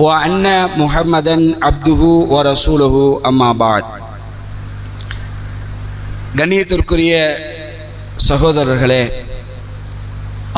وأن محمدا عبده ورسوله أما بعد கண்ணியத்திற்குரிய சகோதரர்களே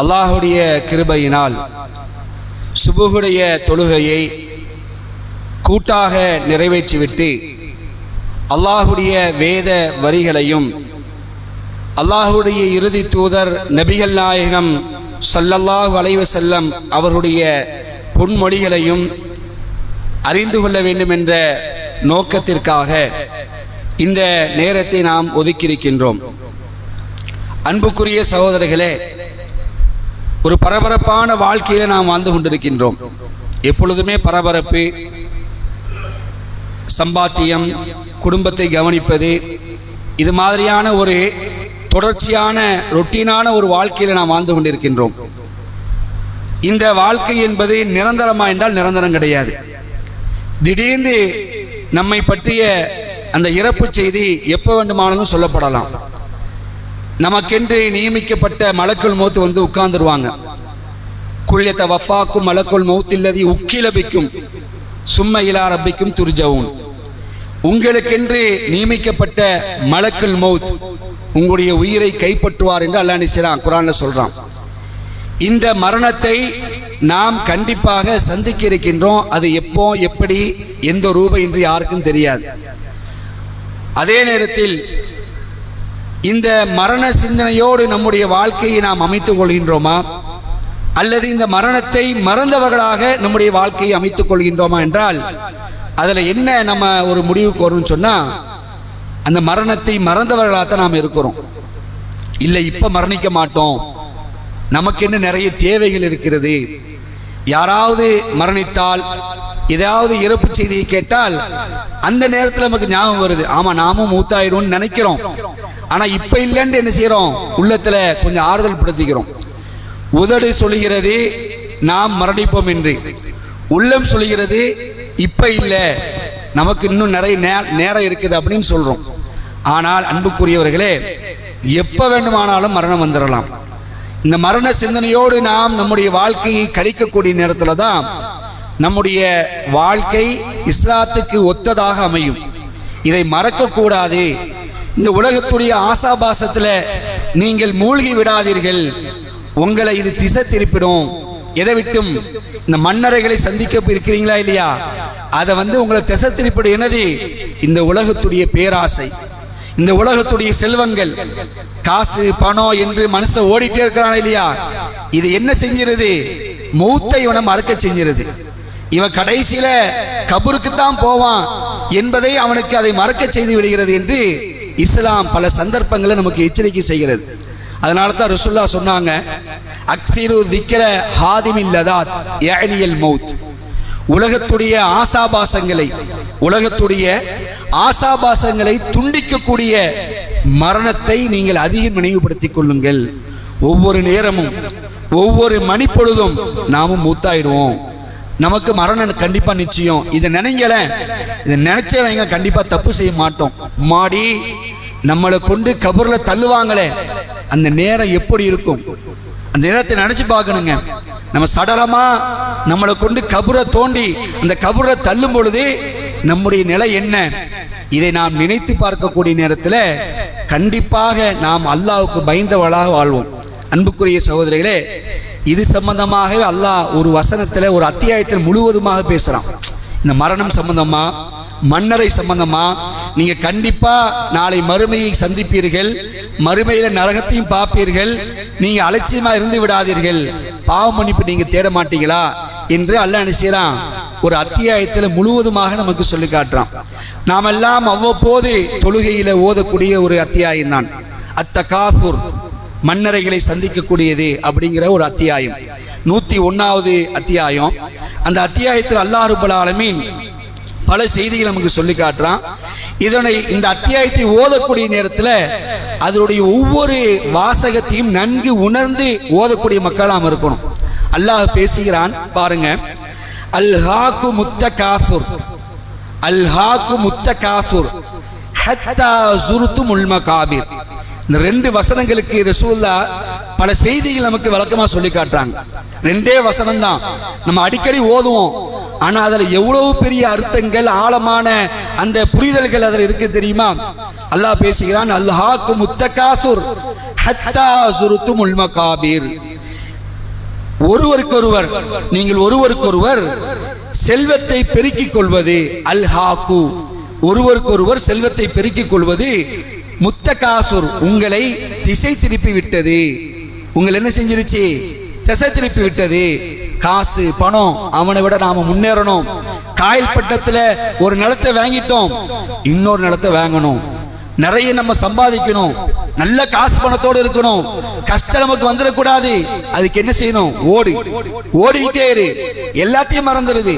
அல்லாஹுடைய கிருபையினால் சுபுகுடைய தொழுகையை கூட்டாக நிறைவேற்றிவிட்டு அல்லாஹுடைய வேத வரிகளையும் அல்லாஹுடைய இறுதி தூதர் நபிகள் நாயகம் ஸல்லல்லாஹு அலைஹி வஸல்லம் அவருடைய பொன்மொழிகளையும் அறிந்து கொள்ள வேண்டும் என்ற நோக்கத்திற்காக இந்த நேரத்தை நாம் ஒதுக்கியிருக்கின்றோம். அன்புக்குரிய சகோதரர்களே ஒரு பரபரப்பான வாழ்க்கையில் நாம் வாழ்ந்து கொண்டிருக்கின்றோம். எப்பொழுதுமே பரபரப்பு சம்பாத்தியம் குடும்பத்தை கவனிப்பது இது மாதிரியான ஒரு தொடர்ச்சியான ரொட்டீனான ஒரு வாழ்க்கையில் நாம் வாழ்ந்து கொண்டிருக்கின்றோம். இந்த வாழ்க்கை என்பது நிரந்தரமா என்றால் நிரந்தரம் கிடையாது. திடீர்னு நம்மை பற்றிய அந்த இறப்பு செய்தி எப்போ வேண்டுமானாலும் சொல்லப்படலாம். நமக்கென்று நியமிக்கப்பட்ட மலக்குள் மௌத்து வந்து உட்கார்ந்துருவாங்க. குள்யத்த வஃபாக்கும் மலக்குள் மௌத்தில்லதி உக்கிலபிக்கும் சும்ம இலா ரப்பிக்கும் துர்ஜவும் உங்களுக்கென்று நியமிக்கப்பட்ட மலக்குள் மௌத் உங்களுடைய உயிரை கைப்பற்றுவார் என்று அல்லாஹ் நிசிறான் குரான்ல சொல்றான். இந்த மரணத்தை நாம் கண்டிப்பாக சந்திக்க இருக்கின்றோம் அது எப்போ எப்படி எந்த ரூபம் என்று யாருக்கும் தெரியாது. அதே நேரத்தில் இந்த மரண சிந்தனையோடு நம்முடைய வாழ்க்கையை நாம் அமைத்துக் கொள்கின்றோமா? அல்லது இந்த மரணத்தை மறந்தவர்களாக நம்முடைய வாழ்க்கையை அமைத்துக் கொள்கின்றோமா என்றால் அதில் என்ன நம்ம ஒரு முடிவுக்கு வரும்னு சொன்னால் அந்த மரணத்தை மறந்தவர்களாக தான் நாம் இருக்கிறோம். இல்லை இப்போ மரணிக்க மாட்டோம். நமக்கு என்ன நிறைய தேவைகள் இருக்கிறது? யாராவது மரணித்தால் ஏதாவது இறப்பு செய்தியை கேட்டால் அந்த நேரத்தில் நமக்கு ஞாபகம் வருது. ஆமாம் நாமும் மூத்தாயிடும்னு நினைக்கிறோம். ஆனால் இப்போ இல்லைன்னு என்ன செய்கிறோம் உள்ளத்தில் கொஞ்சம் ஆறுதல் படுத்திக்கிறோம். உதடு சொல்கிறது நாம் மரணிப்போம் என்று. உள்ளம் சொல்கிறது இப்போ இல்லை நமக்கு இன்னும் நிறைய நே- நேரம் இருக்குது அப்படின்னு சொல்கிறோம் ஆனால் அன்புக்குரியவர்களே எப்போ வேண்டுமானாலும் மரணம் வந்துடலாம் இந்த மரண சிந்தனையோடு நாம் நம்முடைய வாழ்க்கையை கழிக்கக்கூடிய நேரத்தில் தான் நம்முடைய வாழ்க்கை இஸ்லாத்துக்கு ஒத்ததாக அமையும். இதை மறக்கக்கூடாது. இந்த உலகத்துடைய ஆசாபாசத்தில் நீங்கள் மூழ்கி விடாதீர்கள். உங்களை இது திசை திருப்பிடும். எதை விட்டும்? இந்த மன்னரைகளை சந்திக்க இருக்கிறீங்களா இல்லையா? அதை வந்து உங்களை திசை திருப்பிடும். என்னது? இந்த உலகத்துடைய பேராசை. இந்த உலகத்துடைய செல்வங்கள் காசு பணம் என்று மனுஷன் ஓடிட்டே இருக்கிறான் இல்லையா? இது என்ன செஞ்சிருது? மூத்தை இவனை மறக்க செஞ்சிருது. இவன் கடைசியில கபருக்கு தான் போவான் என்பதை அவனுக்கு அதை மறக்க செய்து விடுகிறது என்று இஸ்லாம் பல சந்தர்ப்பங்களை நமக்கு எச்சரிக்கை செய்கிறது. அதனால தான் ரசுல்லா சொன்னாங்க அக்சிரு திக்கிற ஹாதிமில்லதா ஏனியல் மௌத். உலகத்துடைய ஆசாபாசங்களை உலகத்துடைய ஆசாபாசங்களை துண்டிக்கக்கூடிய மரணத்தை நீங்கள் அதிகம் நினைவுபடுத்திக் கொள்ளுங்கள். ஒவ்வொரு நேரமும் ஒவ்வொரு மணிப்பொழுதும் நாமும் மூத்தாயிடுவோம். நமக்கு மரணம் கண்டிப்பா நிச்சயம். இதை நினைங்கல இதை நினைச்சவங்க கண்டிப்பா தப்பு செய்ய மாட்டோம். மாடி நம்மளை கொண்டு கபூர்ல தள்ளுவாங்களே. அந்த நேரம் எப்படி இருக்கும்? அந்த நேரத்தை நினைச்சு பார்க்கணுங்க. நம்ம சடலமா நம்மளை கொண்டு கபுரை தோண்டி அந்த கபுரை தள்ளும் பொழுது நம்முடைய நிலை என்ன? இதை நாம் நினைத்து பார்க்கக்கூடிய நேரத்தில் கண்டிப்பாக நாம் அல்லாவுக்கு பயந்தவளாக வாழ்வோம். அன்புக்குரிய சகோதரிகளே இது சம்பந்தமாகவே அல்லாஹ் ஒரு வசனத்தில் ஒரு அத்தியாயத்தில் முழுவதுமாக பேசுகிறான் இந்த மரணம் சம்பந்தமாக மன்னரை சம்பந்தமா? நீங்க கண்டிப்பா நாளை மறுமையை சந்திப்பீர்கள். மறுமையில நரகத்தையும் பார்ப்பீர்கள். நீங்க அலட்சியமா இருந்து விடாதீர்கள். பாவ மன்னிப்பு நீங்க தேட மாட்டீங்களா? என்று அல்லாஹ் நினைச்சான் ஒரு அத்தியாயத்தில் முழுவதுமாக நமக்கு சொல்லி காட்டுறான். நாமெல்லாம் அவ்வப்போது தொழுகையில ஓதக்கூடிய ஒரு அத்தியாயம் தான். அத்த காசூர் மன்னரைகளை சந்திக்கக்கூடியது அப்படிங்கிற ஒரு அத்தியாயம். நூத்தி ஒன்னாவது அத்தியாயம். அந்த அத்தியாயத்தில் அல்லாஹ் ரபுல் ஆலமீன் பல செய்திகள் நமக்கு சொல்லி காட்டுறான். இதனை இந்த அத்தியாயத்தை ஓதக்கூடிய நேரத்தில் அதனுடைய ஒவ்வொரு வாசகத்தையும் நன்கு உணர்ந்து ஓதக்கூடிய மக்களாம் இருக்கணும். அல்லாஹ் பேசுகிறான் பாருங்க. அல்ஹாக்கு முத்த காசுர் அல்ஹாக்கு முத்த காசுர் ஹத்தா சுருத்து முல்ம இந்த ரெண்டு வசனங்களுக்கு ரசூல்லா பல செய்திகள் நமக்கு வழக்கமாக சொல்லி காட்டுறாங்க. ரெண்டே வசனம் தான் நம்ம அடிக்கடி ஓதுவோம். ஆனால் அதில் எவ்வளவு பெரிய அர்த்தங்கள் ஆழமான அந்த புரிதல்கள் அதில் இருக்கு தெரியுமா? அல்லாஹ் பேசுகிறான் அல்ஹாக்கு முத்தகாசுர் ஹத்தா சுருத்து முல்மகாபீர் ஒருவருக்கொருவர் நீங்கள் ஒருவருக்கொருவர் செல்வத்தை பெருக்கிக் கொள்வது அல்ஹாக்கு. ஒருவருக்கொருவர் செல்வத்தை பெருக்கிக் கொள்வது முத்தகாசுர் உங்களை திசை திருப்பி விட்டது. உங்களை என்ன செஞ்சிருச்சு? திசை திருப்பி விட்டது. காசு பணம் அவனை விட நாம முன்னேறணும். காயல் பட்டத்துல ஒரு நிலத்தை வாங்கிட்டோம். இன்னொரு நிலத்தை வாங்கணும். நிறைய நம்ம சம்பாதிக்கணும். நல்ல காசு பணத்தோடு இருக்கணும். கஷ்டம் நமக்கு வந்துடக்கூடாது. அதுக்கு என்ன செய்யணும்? ஓடு. ஓடிக்கிட்டே இரு. எல்லாத்தையும் மறந்துடுது.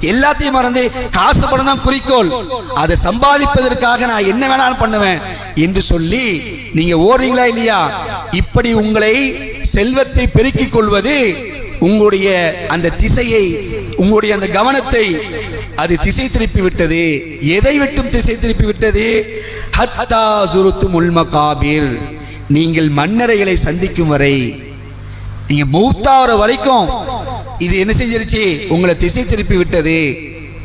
எல்லாத்தையும் மறந்து காசு பணம் தான் குறிக்கோள். அதை சம்பாதிப்பதற்காக நான் என்ன வேணாலும் பண்ணுவேன் என்று சொல்லி நீங்க ஓடுறீங்களா இல்லையா? இப்படி உங்களை செல்வத்தை பெருக்கிக் கொள்வது உங்களுடைய அந்த திசையை உங்களுடைய அந்த கவனத்தை அது திசை திருப்பி விட்டது. எதை விட்டும் திசை திருப்பி விட்டது? ஹத்தா சுருத்து முல்மகாபிர் நீங்கள் மன்னரைகளை சந்திக்கும் வரை நீங்க மௌத்தாகிற வரைக்கும் இது என்ன செஞ்சிருச்சு? உங்களை திசை திருப்பி விட்டது.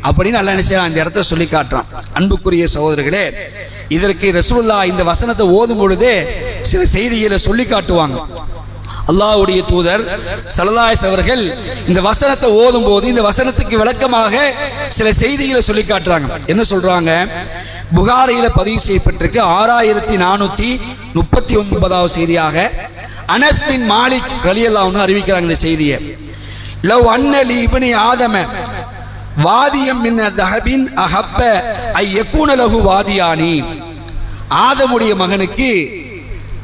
அப்படின்னு நல்லா என்ன செய்யலாம் அந்த இடத்த சொல்லி காட்டுறான். அன்புக்குரிய சகோதரர்களே இதற்கு ரசூல்லா இந்த வசனத்தை ஓதும் பொழுதே சில செய்திகளை சொல்லி காட்டுவாங்க. அல்லாவுடைய தூதர் சலதாயஸ் அவர்கள் இந்த வசனத்தை ஓதும் போது இந்த வசனத்துக்கு விளக்கமாக சில செய்திகளை சொல்லி காட்டுறாங்க. என்ன சொல்றாங்க? புகாரியில பதிவு செய்யப்பட்டிருக்கு ஆறாயிரத்தி நானூத்தி முப்பத்தி ஒன்பதாவது செய்தியாக. அனஸ் பின் மாலிக் ரலியல்லாவுன்னு அறிவிக்கிறாங்க இந்த செய்தியை. லவ் அன்னலி இபனி ஆதம வாதியம் மின் தஹபின் அஹப்ப ஐ யக்கூன லஹு வாதியானி. ஆதமுடைய மகனுக்கு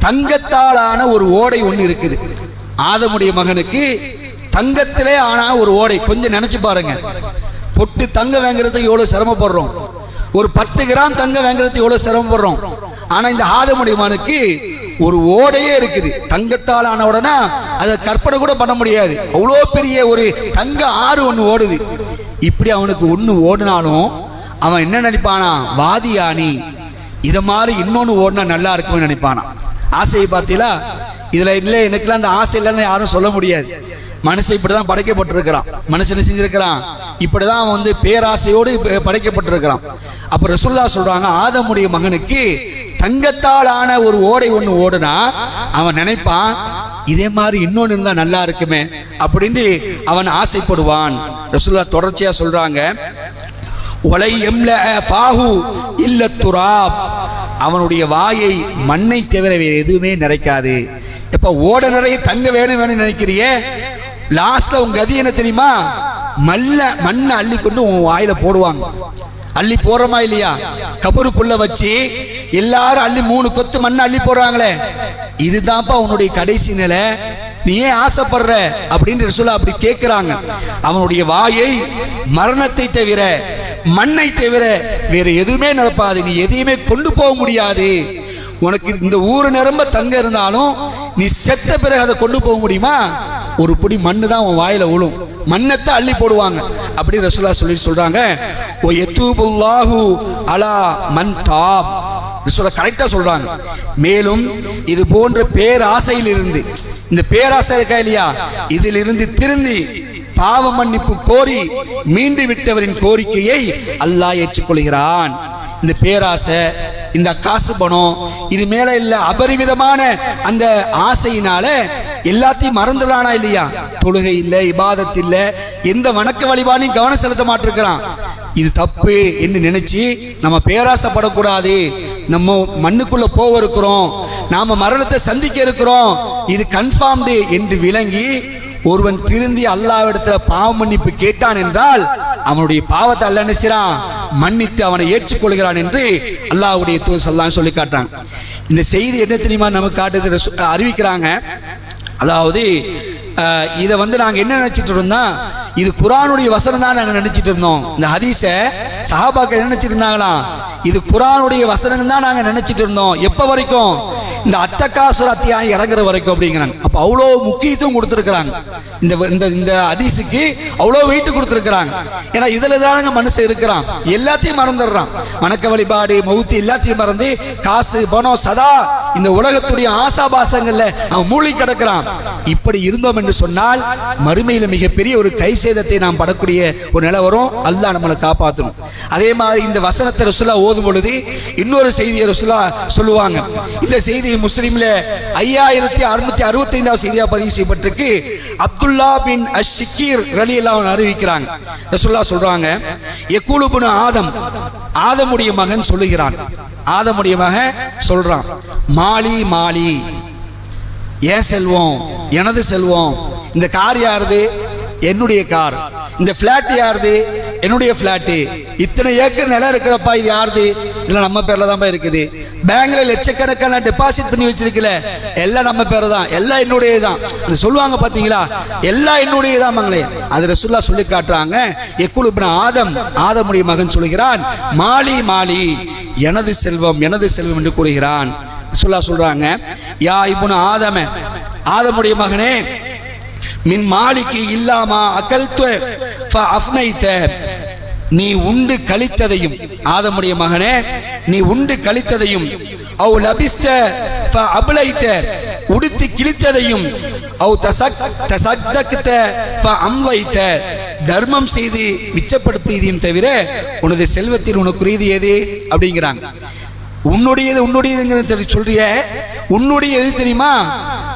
தங்கத்தாலான ஒரு ஓடை ஒன்று இருக்குது. ஆதமுடைய மகனுக்கு தங்கத்திலே ஆனா ஒரு ஓடை. கொஞ்சம் நினைச்சு பாருங்க. பொட்டு தங்க வாங்குறதுக்கு எவ்வளவு சிரமப்படுறோம். ஒரு பத்து கிராம் தங்க வாங்குறதுக்கு எவ்வளவு சிரமப்படுறோம். ஆனா இந்த ஆதமுடைய மகனுக்கு ஒரு ஓடையே இருக்குது. தங்கத்தால் ஆன உடனே அதை கற்பனை கூட பண்ண முடியாது. அவ்வளோ பெரிய ஒரு தங்க ஆறு ஒன்று ஓடுது. இப்படி அவனுக்கு ஒன்று ஓடினாலும் அவன் என்ன நினைப்பானா? வாதியானி. இதை மாதிரி இன்னொன்று ஓடினா நல்லா இருக்கும்னு நினைப்பானா? ஆசையை பார்த்தீங்களா? இதில் இல்லை எனக்குலாம் அந்த ஆசை இல்லைன்னு யாரும் சொல்ல முடியாது. மனுஷன் இப்படிதான் படைக்கப்பட்டிருக்கிறான். மனுஷன் செஞ்சிருக்கிறான்? இப்படிதான் அவன் வந்து பேராசையோடு படைக்கப்பட்டிருக்கிறான். அப்போ ரசுல்லா சொல்கிறாங்க ஆதமுடைய மகனுக்கு தங்கத்தால் ஆன ஒரு ஓடை ஒன்று ஓடுனா அவன் நினைப்பான் இதே மாதிரி இன்னொன்று இருந்தால் நல்லா இருக்குமே அப்படின்னு அவன் ஆசைப்படுவான். ரசுல்லா தொடர்ச்சியாக சொல்கிறாங்க ஒலை எம்ல பாஹு இல்ல துராப். அவனுடைய வாயை மண்ணை தவிர வேறு எதுவுமே நிறைக்காது. இப்ப ஓட நிறைய தங்க வேணும் வேணும்னு நினைக்கிறியே? லாஸ்ட்ல உங்க கதி என்ன தெரியுமா? மல்ல மண்ணை அள்ளி கொண்டு உன் வாயில போடுவாங்க. அள்ளி போடுறோமா இல்லையா? கபருக்குள்ள வச்சு எல்லாரும் அள்ளி மூணு கொத்து மண்ணை அள்ளி போடுறாங்களே. இதுதான்ப்பா உன்னுடைய கடைசி நிலை. நீ ஏன் ஆசைப்படுற? அப்படின்னு ரசூலா அப்படி கேட்கிறாங்க அவனுடைய வாயை மரணத்தை தவிர மண்ணை தவிர வேற எதுவுமே நிரப்பாது நீ எதையுமே கொண்டு போக முடியாது. உனக்கு இந்த ஊரு நிரம்ப தங்க இருந்தாலும் நீ செத்த பிறகு அதை கொண்டு போக முடியுமா? ஒரு பொடி மண்ணு தான் உன் வாயில விழும் மண்ணத்தை அள்ளி போடுவாங்க. அப்படி ரசுல்லா சொல்லி சொல்றாங்க. ஓ எத்தூபுல்லாஹு அலா மன் தாப். ரசுல்லா கரெக்டா சொல்றாங்க. மேலும் இது போன்ற பேராசையில் இருந்து இந்த பேராசை இருக்கா இல்லையா? இதிலிருந்து திருந்தி பாவ மன்னிப்பு கோரி மீண்டு விட்டவரின் கோரிக்கையை அல்லாஹ் ஏற்றுக்கொள்கிறான். இந்த பேராசை இந்த காசு பணம் இது மேல இல்ல அபரிமிதமான அந்த ஆசையினால எல்லாத்தையும் மறந்துடானா இல்லையா? தொழுகை இல்லை இபாதத் இல்லை எந்த வணக்க வழிபாடையும் கவனம் செலுத்த மாட்டிருக்கிறான். இது தப்பு என்று நினைச்சு நம்ம பேராசைப்படக்கூடாது. நம்ம மண்ணுக்குள்ள போக இருக்கிறோம் நாம மரணத்தை சந்திக்க இருக்கிறோம். இது கன்ஃபார்ம்டு என்று விளங்கி ஒருவன் திருந்தி அல்லாவிடத்துல பாவ மன்னிப்பு கேட்டான் என்றால் அவனுடைய பாவத்தை அல்ல நினைச்சிறான். மன்னித்து அவனை ஏற்றுக்கொள்கிறான் என்று அல்லாவுடைய தூ ஸல்லல்லாஹு சொல்லி காட்டுறாங்க. இந்த செய்தி என்ன தெரியுமா நமக்கு காட்டுது அறிவிக்கிறாங்க. அதாவது இதை வந்து நாங்கள் என்ன நினைச்சிட்டு இருந்தோம் இது குரானுடைய வசனம் தான் நாங்கள் நினைச்சிட்டு இருந்தோம். இந்த ஹதீஸை சஹாபாக்கள் என்ன நினைச்சிட்டு இது குரானுடைய வசனம் தான் நாங்கள் நினைச்சிட்டு இருந்தோம். எப்போ வரைக்கும்? இந்த அத்தக்காசுர அத்தியாயம் இறங்குற வரைக்கும் அப்படிங்கிறாங்க. அப்ப அவ்வளோ முக்கியத்துவம் கொடுத்துருக்குறாங்க. இந்த இந்த இந்த அதிசுக்கு அவ்வளோ வெயிட் கொடுத்துருக்குறாங்க. ஏன்னா இதில் தானங்க மனுஷன் இருக்கிறான். எல்லாத்தையும் மறந்துடுறான். வணக்க வழிபாடு மவுத்து எல்லாத்தையும் மறந்து காசு பணம் சதா இந்த உலகத்துடைய ஆசாபாசங்களில் அவன் மூழ்கி கிடக்கிறான். இப்படி இருந்தோம் என்று சொன்னால் மறுமையில மிகப்பெரிய ஒரு கை சேதத்தை நாம் படக்கூடிய ஒரு நிலை வரும். நம்மளை காப்பாற்றணும் அதே மாதிரி இந்த வசனத்தை ரசுல்லா ஓதும் பொழுது இன்னொரு செய்தியை ரசுல்லா சொல்லுவாங்க. இந்த செய்தி முஸ்லீம்ல ஐயாயிரத்தி அறுநூத்தி அறுபத்தி ஐந்தாவது செய்தியா பதிவு செய்யப்பட்டிருக்கு. அப்துல்லா பின் அஷிக்கீர் ரலி எல்லாம் அறிவிக்கிறாங்க. ரசுல்லா சொல்றாங்க எக்குலுபுன ஆதம் ஆதமுடைய மகன் சொல்லுகிறான். ஆதமுடைய மகன் சொல்றான் மாலி மாலி ஏன் செல்வம்? எனது செல்வம். இந்த கார் யாருது? என்னுடைய கார். இந்த பிளாட் யாருது? என்னுடைய பிளாட்டு இத்தனை ஏக்கர் நிலம் இருக்கிறப்பா இது யாருது? இதுல நம்ம பேர்ல தான்ப்பா இருக்குது. பேங்க்ல லட்சக்கணக்கான டெபாசிட் பண்ணி வச்சிருக்கல. எல்லாம் நம்ம பேர் தான் எல்லாம் என்னுடைய தான் சொல்லுவாங்க பாத்தீங்களா? எல்லாம் என்னுடைய தான் மங்களே. அது ரசுல்லா சொல்லி காட்டுறாங்க. எக்குழுப்பின ஆதம் ஆதமுடைய மகன் சொல்கிறான் மாலி மாலி எனது செல்வம் எனது செல்வம் என்று கூறுகிறான். ரசுல்லா சொல்றாங்க யா இப்னு ஆதம ஆதமுடைய மகனே மின் மாலிக்கு இல்லாமா அகல்த்து அஃப்னைத்த நீ உண்டு கழித்ததையும் ஆதமுடைய மகனே நீ உண்டு கழித்ததையும் அவ் லபிஸ்த அபலைத்த உடுத்தி கிழித்ததையும் அவ் தசக் தசக்தக்த அம்வைத்த. தர்மம் செய்து மிச்சப்படுத்தியதையும் தவிர உனது செல்வத்தில் உனக்குரியது எது அப்படிங்கிறாங்க. உன்னுடையது உன்னுடையதுங்கிறது சொல்றிய உன்னுடைய எது தெரியுமா?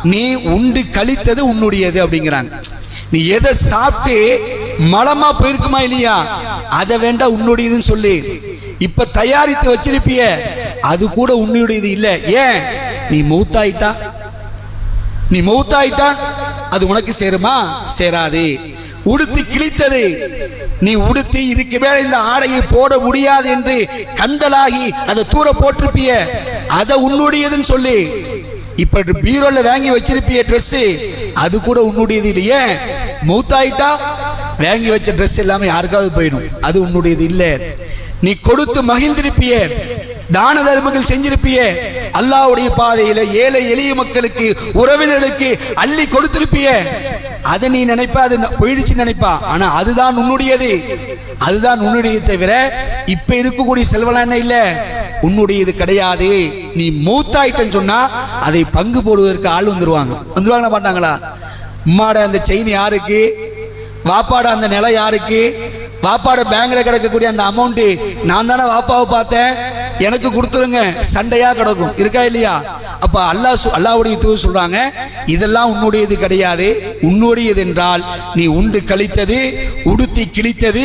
நீ உண்டு கழித்தது உன்னுடையது அப்படிங்கிறாங்க. நீ எதை சாப்பிட்டு மலமா போயிருக்குமா இல்லையா? அதை வேண்டாம் உன்னுடையதுன்னு சொல்லி. இப்ப தயாரித்து வச்சிருப்பிய அது கூட உன்னுடையது இல்ல. ஏன்? நீ மௌத்தாயிட்டா? நீ மௌத்தாயிட்டா? அது உனக்கு சேருமா? சேராது. உடுத்தி கிழித்தது. நீ உடுத்தி இதுக்கு மேல இந்த ஆடையை போட முடியாது என்று கந்தலாகி அதை தூர போட்டிருப்பிய அதை உன்னுடையதுன்னு சொல்லி. இப்ப பீரோல வாங்கி வச்சிருப்பிய ட்ரெஸ் அது கூட உன்னுடையது இல்லையே. மௌத்தாயிட்டா? வாங்கி வச்ச ட்ரெஸ் எல்லாமே யாருக்காவது போயிடும். அது உன்னுடையது இல்லை. நீ கொடுத்து மகிழ்ந்திருப்பிய தான தர்மங்கள் செஞ்சிருப்பிய அல்லாவுடைய பாதையில ஏழை எளிய மக்களுக்கு உறவினர்களுக்கு அள்ளி கொடுத்திருப்பிய. அதை நீ நினைப்பா அது போயிடுச்சு நினைப்பா. ஆனா அதுதான் உன்னுடையது. அதுதான் உன்னுடையது தவிர இப்ப இருக்கக்கூடிய செல்வம் என்ன இல்ல? உன்னுடையது கிடையாது. நீ மூத்தாயிட்டன்னு சொன்னா அதை பங்கு போடுவதற்கு ஆள் வந்துருவாங்க. வந்துருவாங்க மாட்டாங்களா? அம்மாட அந்த செயின் யாருக்கு? வாப்பாட அந்த நிலம் யாருக்கு? வாப்பாட பேங்க்ல கிடக்கக்கூடிய அந்த அமௌண்ட் நான் தானே வாப்பாவை பார்த்தேன். எனக்கு கொடுத்துருங்க. சண்டையா கிடக்கும். இருக்கா இல்லையா? அப்ப அல்லாஹ் அல்லாவுடைய தூ தூது சொல்றாங்க இதெல்லாம் உன்னுடையது கிடையாது. உன்னுடையது என்றால் நீ உண்டு கழித்தது உடுத்தி கிழித்தது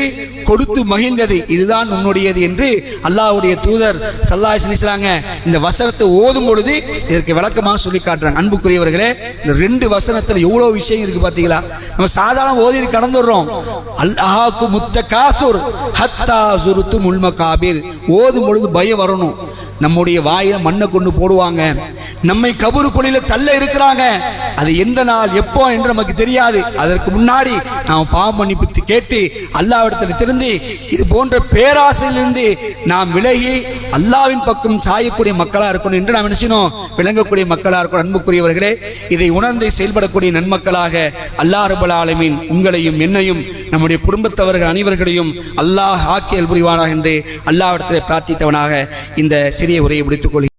கொடுத்து மகிழ்ந்தது. இதுதான் உன்னுடையது என்று அல்லாஹ்வுடைய தூதர் சல்லாஹ் சொல்லிச்சாங்க இந்த வசனத்தை ஓதும் பொழுது இதற்கு விளக்கமாக சொல்லி காட்டுறாங்க. அன்புக்குரியவர்களே இந்த ரெண்டு வசனத்தில் எவ்வளோ விஷயம் இருக்கு பார்த்தீங்களா நம்ம சாதாரண ஓதி கடந்துடுறோம். அல்லாஹாக்கு முத்த காசுர். ஹத்தா சுருத்து முல்ம காபீர் ஓதும் பொழுது பயம் வரணும். நம்முடைய வாயில மண்ணை கொண்டு போடுவாங்க. நம்மை கபரு கொலையில தள்ள இருக்கிறாங்க. அது எந்த நாள் எப்போ என்று நமக்கு தெரியாது. அதற்கு முன்னாடி நாம் பாவம் மன்னிப்பு கேட்டு அல்லாவிடத்தில் திருந்து இது போன்ற பேராசையிலிருந்து நாம் விலகி அல்லாவின் பக்கம் சாயக்கூடிய மக்களாக இருக்கணும் என்று நாம் நினைச்சினோம் விளங்கக்கூடிய மக்களாக இருக்கணும். அன்புக்குரியவர்களே இதை உணர்ந்து செயல்படக்கூடிய நன்மக்களாக அல்லாஹ் ரபுல் ஆலமின் உங்களையும் என்னையும் நம்முடைய குடும்பத்தவர்கள் அனைவர்களையும் அல்லாஹ் ஆக்கியல் புரிவானாக என்று அல்லாவிடத்தில் பிரார்த்தித்தவனாக இந்த சிறிய உரையை முடித்துக் கொள்கிறேன்.